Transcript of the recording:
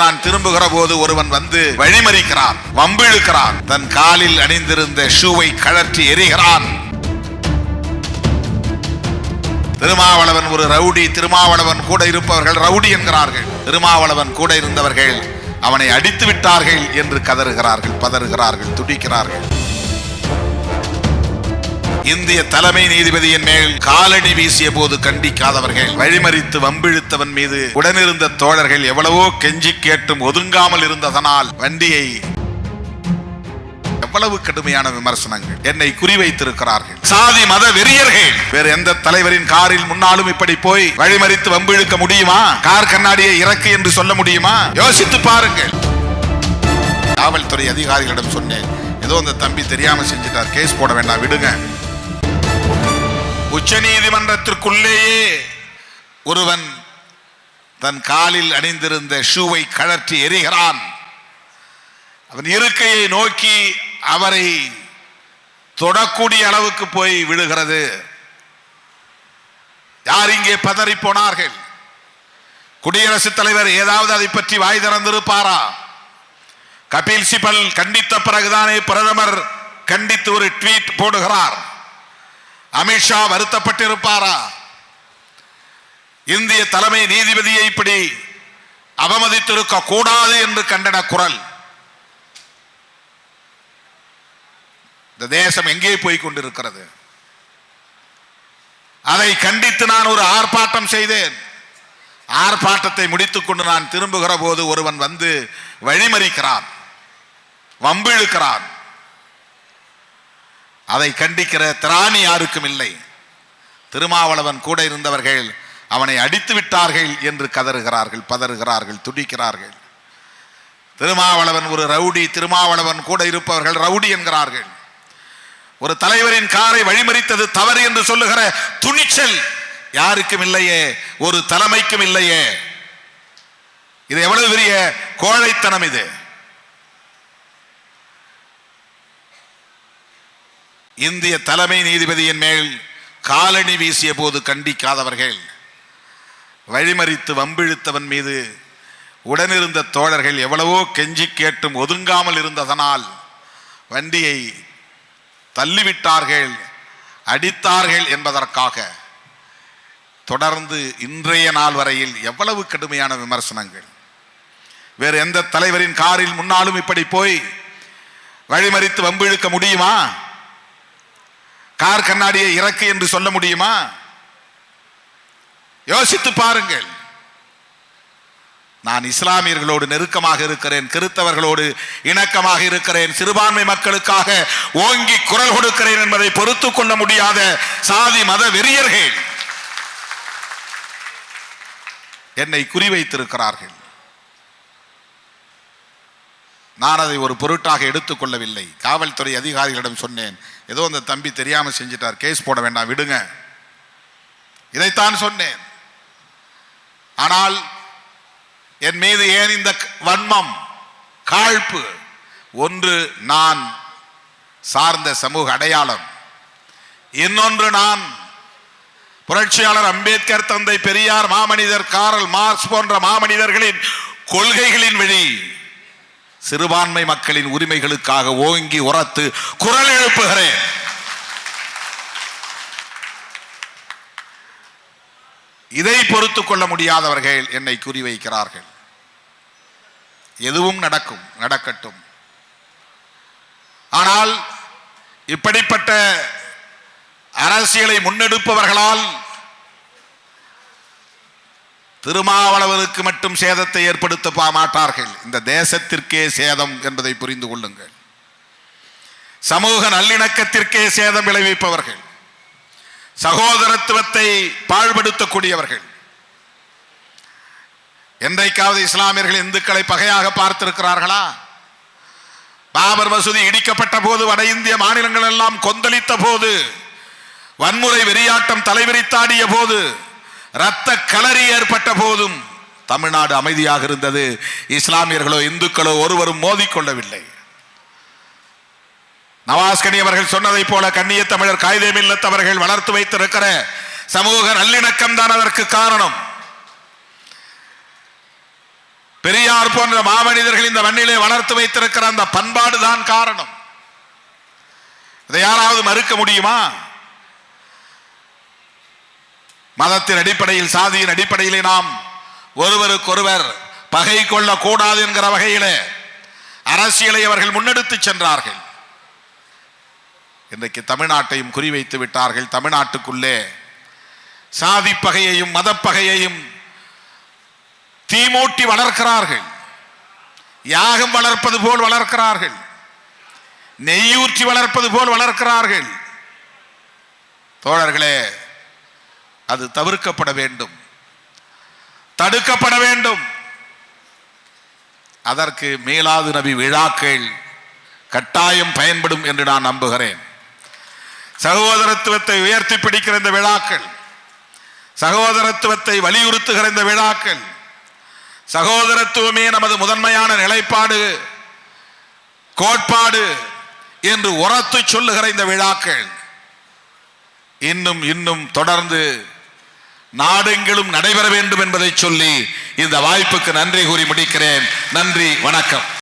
நான் திரும்புகிற போது ஒருவன் வந்து வழிமறிக்கிறான் வம்பிழுக்கிறான். தன் காலில் அணிந்திருந்த ஷூவை கழற்றி எறிகிறான். திருமாவளவன் ஒரு ரவுடி திருமாவளவன் கூட இருப்பவர்கள் ரவுடி என்கிறார்கள். திருமாவளவன் கூட இருந்தவர்கள் அவனை அடித்து விட்டார்கள் என்று கதறுகிறார்கள் பதறுகிறார்கள் துடிக்கிறார்கள். இந்திய தலைமை நீதிபதியின் மேல் காலடி வீசிய போது கண்டிக்காதவர்கள் வழிமறித்து வம்பிழுத்தவன் மீது உடனிருந்த தோழர்கள் எவ்வளவோ கெஞ்சி கேட்டும் ஒதுங்காமல் இருந்ததனால் வண்டியை எவ்வளவு கடுமையான விமர்சனங்கள் என்னை குறிவைத்திருக்கிறார்கள். சாதி மத வெறியர்கள். வேறு எந்த தலைவரின் காரில் முன்னாலும் இப்படி போய் வழிமறித்து வம்பிழுக்க முடியுமா? கார் கண்ணாடியை இறக்கு என்று சொல்ல முடியுமா? யோசித்து பாருங்கள். காவல்துறை அதிகாரிகளிடம் சொன்னேன். ஏதோ அந்த தம்பி தெரியாம செஞ்சிட்டார். கேஸ் போட வேண்டாம் விடுங்க. உச்ச நீதிமன்றத்திற்குள்ளேயே ஒருவன் தன் காலில் அணிந்திருந்த ஷூவை கழற்றி எறிகிறான். அவன் இருக்கையை நோக்கி அவரை தொடக்கூடிய அளவுக்கு போய் விழுகிறது. யார் இங்கே பதறி போனார்கள் குடியரசுத் தலைவர் ஏதாவது அதை பற்றி வாய் திறந்திருப்பாரா? கபில் சிபல் கண்டித்த பிறகுதானே பிரதமர் கண்டித்து ஒரு ட்வீட் போடுகிறார். அமித்ஷா வருத்தப்பட்டிருப்பாரா? இந்திய தலைமை நீதிபதியை இப்படி அவமதித்திருக்க கூடாது என்று கண்டன குரல். இந்த தேசம் எங்கே போய் கொண்டிருக்கிறது? அதை கண்டித்து நான் ஒரு ஆர்ப்பாட்டம் செய்தேன். ஆர்ப்பாட்டத்தை முடித்துக்கொண்டு நான் திரும்புகிற போது ஒருவன் வந்து வழிமறிக்கிறான் வம்பிழுக்கிறான். அதை கண்டிக்கிற திராணி யாருக்கும் இல்லை. திருமாவளவன் கூட இருந்தவர்கள் அவனை அடித்து விட்டார்கள் என்று கதறுகிறார்கள் பதறுகிறார்கள் துடிக்கிறார்கள். திருமாவளவன் ஒரு ரவுடி திருமாவளவன் கூட இருப்பவர்கள் ரவுடி என்கிறார்கள். ஒரு தலைவரின் காரை வழிமறித்தது தவறு என்று சொல்லுகிற துணிச்சல் யாருக்கும் இல்லையே ஒரு தலைமைக்கும் இல்லையே. இது எவ்வளவு பெரிய கோழைத்தனம் இது. இந்திய தலைமை நீதிபதியின் மேல் காலணி வீசிய போது கண்டிக்காதவர்கள் வழிமறித்து வம்பிழுத்தவன் மீது உடனிருந்த தோழர்கள் எவ்வளவோ கெஞ்சி கேட்டும் ஒதுங்காமல் இருந்ததனால் வண்டியை தள்ளிவிட்டார்கள் அடித்தார்கள் என்பதற்காக. தொடர்ந்து இன்றைய நாள் வரையில் எவ்வளவு கடுமையான விமர்சனங்கள். வேறு எந்த தலைவரின் காரில் முன்னாலும் இப்படி போய் வழிமறித்து வம்பிழுக்க முடியுமா? கார் கண்ணாடியை இறக்கு என்று சொல்ல முடியுமா? யோசித்து பாருங்கள். நான் இஸ்லாமியர்களோடு நெருக்கமாக இருக்கிறேன் கிறித்தவர்களோடு இணக்கமாக இருக்கிறேன் சிறுபான்மை மக்களுக்காக ஓங்கி குரல் கொடுக்கிறேன் என்பதை பொறுத்து கொள்ள முடியாத சாதி மத வெறியர்கள் என்னை குறிவைத்திருக்கிறார்கள். நான் அதை ஒரு பொருட்டாக எடுத்துக்கொள்ளவில்லை. காவல்துறை அதிகாரிகளிடம் சொன்னேன். ஏதோ அந்த தம்பி தெரியாமல் செஞ்சிட்டார். கேஸ் போட வேண்டாம் விடுங்க. இதைத்தான் சொன்னேன். ஆனால் என் மீது ஏன் இந்த வன்மம் காழ்ப்பு? ஒன்று நான் சார்ந்த சமூக அடையாளம். இன்னொன்று நான் புரட்சியாளர் அம்பேத்கர் தந்தை பெரியார் மாமனிதர் காரல் மார்க்ஸ் போன்ற மாமனிதர்களின் கொள்கைகளின் வழி. சிறுபான்மை மக்களின் உரிமைகளுக்காக ஓங்கி உரத்து குரல் எழுப்புகிறேன். இதை பொறுத்து கொள்ள முடியாதவர்கள் என்னை குறிவைக்கிறார்கள். எதுவும் நடக்கும் நடக்கட்டும். ஆனால் இப்படிப்பட்ட அரசியலை முன்னெடுப்பவர்களால் திருமாவளவனுக்கு மட்டும் சேதத்தை ஏற்படுத்த பா- மாட்டார்கள். இந்த தேசத்திற்கே சேதம் என்பதை புரிந்து கொள்ளுங்கள். சமூக நல்லிணக்கத்திற்கே சேதம் விளைவிப்பவர்கள். சகோதரத்துவத்தை பாழ்படுத்தக்கூடியவர்கள். என்றைக்காவது இஸ்லாமியர்கள் இந்துக்களை பகையாக பார்த்திருக்கிறார்களா? பாபர் மசூதி இடிக்கப்பட்ட போது வட இந்திய மாநிலங்கள் எல்லாம் கொந்தளித்த போது வன்முறை வெறியாட்டம் தலைவிரித்தாடிய போது ரத்த களறி ஏற்பட்ட போதும் தமிழ்நாடு அமைதியாக இருந்தது. இஸ்லாமியர்களோ இந்துக்களோ ஒருவரும் மோதிக்கொள்ளவில்லை நவாஸ்கனி அவர்கள் சொன்னதை போல கண்ணிய தமிழர் காயிதே மில்லத்தவர்கள் வளர்த்து வைத்திருக்கிற சமூக நல்லிணக்கம் தான் அதற்கு காரணம். பெரியார் போன்ற மாமனிதர்கள் இந்த மண்ணிலே வளர்த்து வைத்திருக்கிற அந்த பண்பாடு தான் காரணம். இதை யாராவது மறுக்க முடியுமா? மதத்தின் அடிப்படையில் சாதியின் அடிப்படையிலே நாம் ஒருவருக்கொருவர் பகை கொள்ளக்கூடாது என்கிற வகையிலே அரசியலை அவர்கள் முன்னெடுத்து சென்றார்கள். இன்றைக்கு தமிழ்நாட்டையும் குறிவைத்து விட்டார்கள். தமிழ்நாட்டுக்குள்ளே சாதி பகையையும் மதப்பகையையும் தீமூட்டி வளர்க்கிறார்கள். யாகம் வளர்ப்பது போல் வளர்க்கிறார்கள். நெய்யூற்றி வளர்ப்பது போல் வளர்க்கிறார்கள். தோழர்களே அது தவிர்க்கப்பட வேண்டும். தடுக்கப்பட வேண்டும். அதற்கு மேலாது நபி விழாக்கள் கட்டாயம் பயன்படும் என்று நான் நம்புகிறேன். சகோதரத்துவத்தை உயர்த்தி பிடிக்கிற இந்த விழாக்கள் சகோதரத்துவத்தை வலியுறுத்துகிற இந்த விழாக்கள் சகோதரத்துவமே நமது முதன்மையான நிலைப்பாடு கோட்பாடு என்று உரத்து சொல்லுகிற இந்த விழாக்கள் இன்னும் இன்னும் தொடர்ந்து நாடெங்கிலும் நடைபெற வேண்டும் என்பதை சொல்லி இந்த வாய்ப்புக்கு நன்றி கூறி முடிக்கிறேன். நன்றி வணக்கம்.